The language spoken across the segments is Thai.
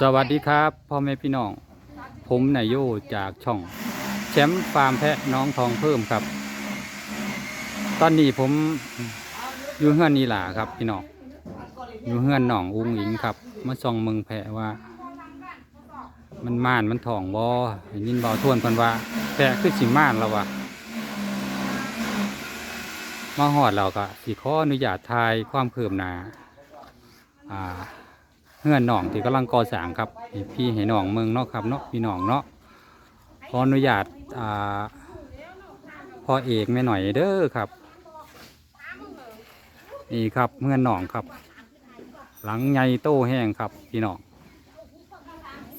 สวัสดีครับพ่อแม่พี่น้อง ผมนายโยจากช่อง แชมป์ฟาร์มแพะน้องทองเพิ่มครับ ตอนนี้ผมอยู่เฮือนนีหลาครับพี่น้องอยู่เฮือนหนองอุ้งอิงครับมาส่องเมืองแพะว่า มันม่านมันทองบ่เห็นยินบาทวนพันว่า แพะคือสิม่านแล้ววะมาหอดเราก็สิขออนุญาตทายความคืบหนาอ่า เฮื่อนหนองที่กำลังก่อสร้างครับให้พี่ให้น้องเมืองเนาะครับเนาะพี่น้องเนาะขออนุญาตอ่าพ่อเอกแม่หน่อยเด้อครับ นี่ครับเฮือนหนองครับ หลังใหญ่โตแห้งครับพี่น้อง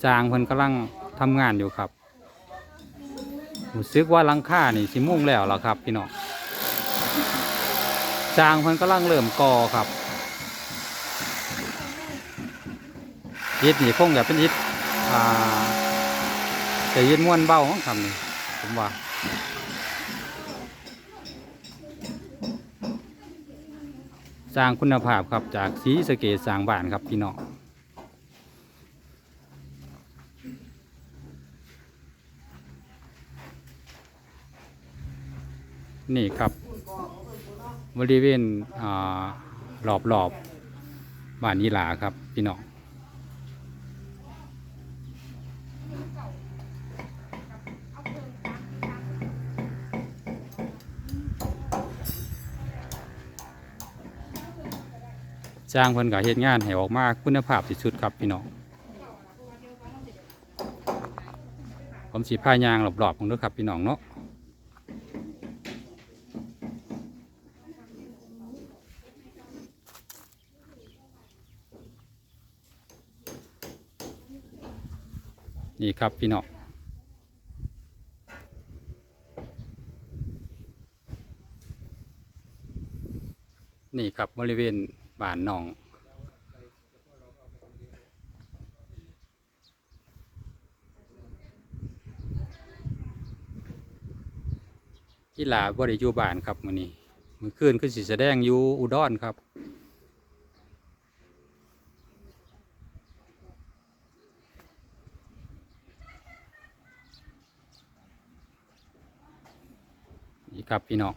จางเพิ่นกำลังทำงานอยู่ครับรู้สึกว่าลังคานี่สิมุ่งแล้วล่ะครับ พี่น้องจางเพิ่นกำลังเริ่มก่อครับ ยิดนี่คงจะเป็นยิดอ่าแต่ยิดม้วนเบ้าของคำนี่ผมว่าสร้างคุณภาพครับจากสีสเกตสร้างบ้านครับพี่น้องนี่ครับบริเวณอ่ารอบๆบบ้านยีหลาครับ พี่น้อง จ้างเพิ่นก็เฮ็ดงานให้ออกมาคุณภาพที่สุดครับพี่น้องผมสิพายางรอบๆของด้วยครับพี่น้องเนาะนี่ครับพี่น้องนี่ครับบริเวณ บ้านหนองกีฬาบริยูบานครับมื้อนี้มื้อคืนคือสิแสดงอยู่อุดรครับนี่ครับพี่น้อง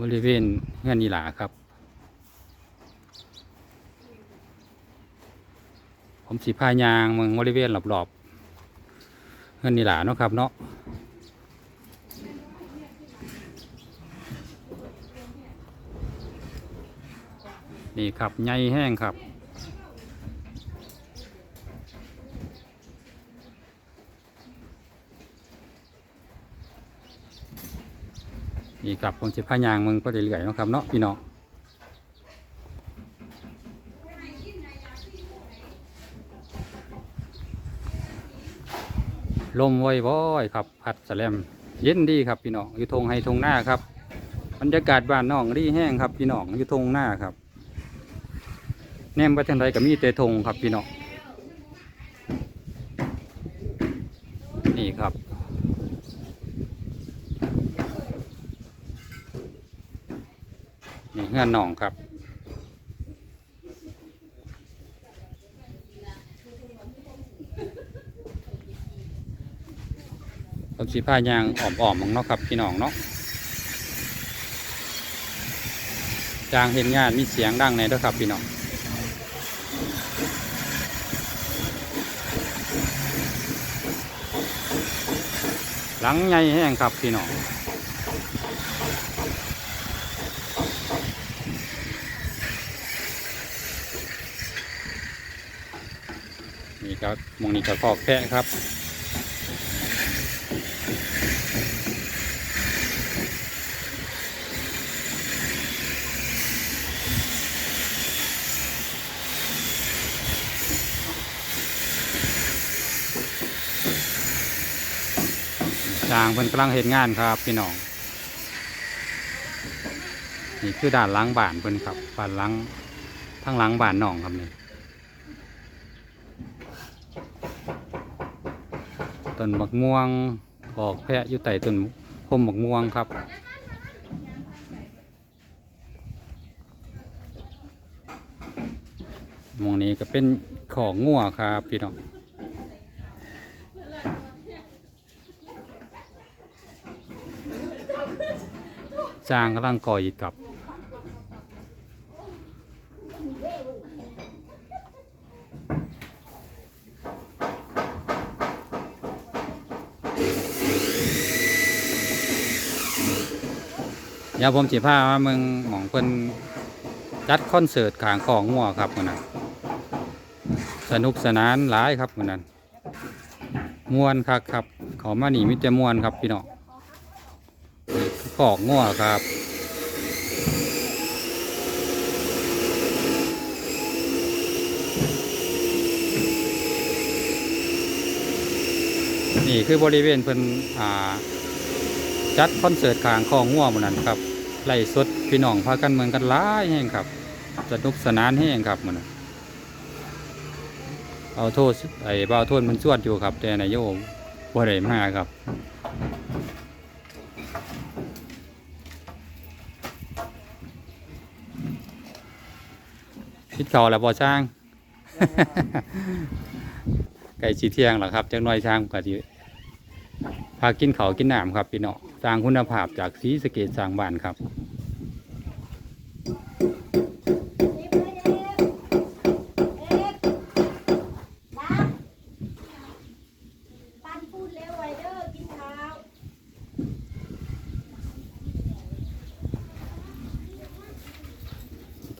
บริเวณเฮือนนีหลาครับ ผมสีพายางมึงบริเวณรอบๆเฮือนนีหลาเนาะครับเนาะนี่ครับใหญ่แห้งครับ นี่ครับผมสิพายางมืองก็เรื่อยๆนะครับเนาะพี่น้องลมว่อยๆครับ พัดสะแลมเย็นดีครับพี่น้องอยู่ทงให้ทงหน้าครับบรรยากาศบ้านน้องรีแห้งครับพี่น้องอยู่ทงหน้าครับ แนมไปทางใดก็มีแต่ทงครับพี่น้องนี่ครับ นี่เงื่อนหนองครับผมสีผ้ายางอ่อมๆของเนาะครับพี่น้องเนาะจางเห็นงานมีเสียงดังในด้วยครับพี่น้องหลังใหญ่แห้งครับพี่น้อง นี่ก็หมองนี้ก็คอกแพะครับจางเพิ่นกำลังเห็นงานครับพี่น้อง นี่คือด้านล้างบ้านเพิ่นครับบ้านล้างทั้งหล้างบ้านหนองครับนี่ ต้นบักม่วงออกแพะอยู่ใต้ต้นพมบักม่วงครับ มองนี้ก็เป็นของงัวครับพี่น้องจางกำลังก่ออิฐกับ เดี๋ยวผมสิพามาเมืองหมองเพิ่นจัดคอนเสิร์ตขางของงัวครับมื้อนั้นสนุกสนานหลายครับมื้อนั้นมวนคักครับขามาหนีมิแต่ม่วนครับพี่น้องของงัวครับนี่คือบริเวณเพิ่นอ่าจัดคอนเสิร์ตขางของง่วหมันนั้นครับ ไล่สดพี่น้องพากันเมืองกันหลายแห่งครับสนุกสนานแห่งครับมันน่ะเอาโทษไอ้บ่าวโทษมันชวดอยู่ครับ แต่นายโยมบ่ได้มาครับพิดเขาแล้วบ่ช่างไก่สีเทียงเหรอครับจังน้อยช่างก็สิพากินเขากินหน้ำครับพี่น้อง สร้างคุณภาพจากสีสเกตสร้างบ้านครับ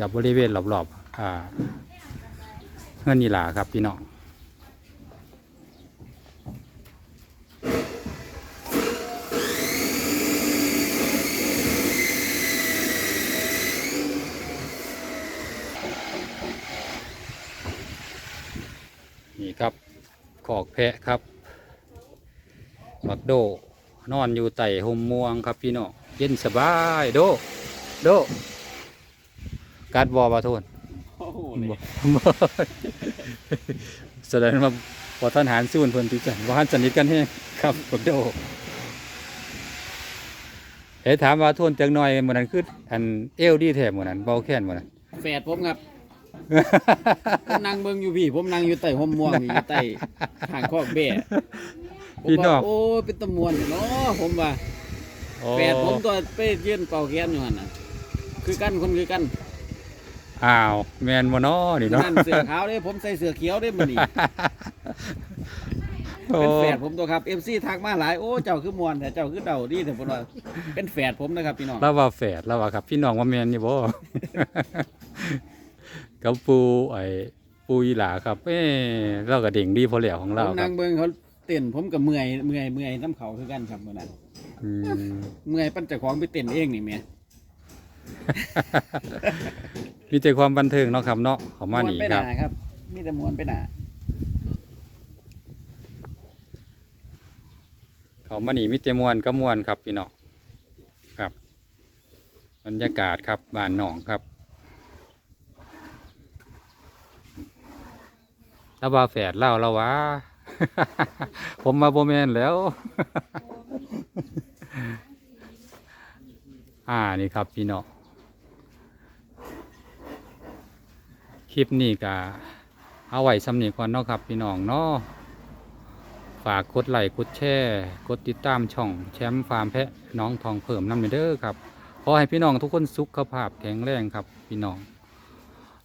กับบริเวณรอบๆเฮือนนีหลาครับพี่น้องนี่ครับข อกแพะครับบักโด นอนอยู่ไต่หมม่วงครับพี่น้องเย็นสบายโด โดการบอบาโทนโอ้โหบ่บ่แสดงว่าพอท่านหารสู้เพิ่นติจันว่าท่านสนิทกันแฮงครับบักโดเอ๊ะถามว่าโทนจังหน่อยมื้อนั้นคืออันเอวดีแท้มื้อนั้นเบาแค้นมื้อนั้นแฝดผมครับ ผมนั่งเบิ่งอยู่พี่ ผมนั่งอยู่ใต้ห่มม่วงนี่อยู่ใต้ทางคอกแบ่ผมพี่น้ว่าองโอ้ยเป็นตะมวนเนาะผมว่าโอ้แฝดผมตัวไปยืนเป่าแค้นอยู่หั่นน่ะคือกันคนคือกันอ้าว แม่นบ่น้อนี่เนาะนั่นเสื้อขาวเด้ผมใส่เสื้อเขียวเด้มื้อนี้ โอ้เป็นแฝดผมตัวครับ FC ทักมาหลายโอ้เจ้าคือมวนแต่เจ้าคือเดาดีแต่ผมว่าเป็นแฝดผมนะครับพี่น้องเราว่าแฝดเราว่าครับ พี่น้องว่าแม่นอยู่บ่ กับปูไอ้ปูอีหลาครับ เอ้เราก็เด่งดีพอแล้วของผเรามครันั่บงเบิ่งเขาเต้นผมก็เมื่อยเมื่อยเมื่อยน้ำเขาคือกันครับมื้อนั้นอืม เมื่อยปั้นเจ้าของไปเต้นเองนี่แหม่มีแต่ความบันเทิงเนาะครับเนาะเขามานี่ไปหครันาบครับ มีแต่มวนไปหนาเขามานี่มีแต่มวนก็มวนครับพี่น้องครับ บรรยากาศครับบ้านหนองครับ แล้วว่าแฝดเล่าแล้ววะผมมาโบแมนแล้ว อ่านี่ครับพี่น้องคลิปนี้ก็เอาไว้สำนีก่อนเนาะครับ พี่น้องเนาะฝากกดไลค์กดแชร์กดติดตามช่องแชมป์ฟาร์มแพะน้องทองเพิ่มน้ำเด้อครับขอให้พี่น้องทุกคนสุขภาพแข็งแรงครับ พี่น้อง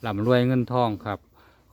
ร่ำรวยเงินทองครับ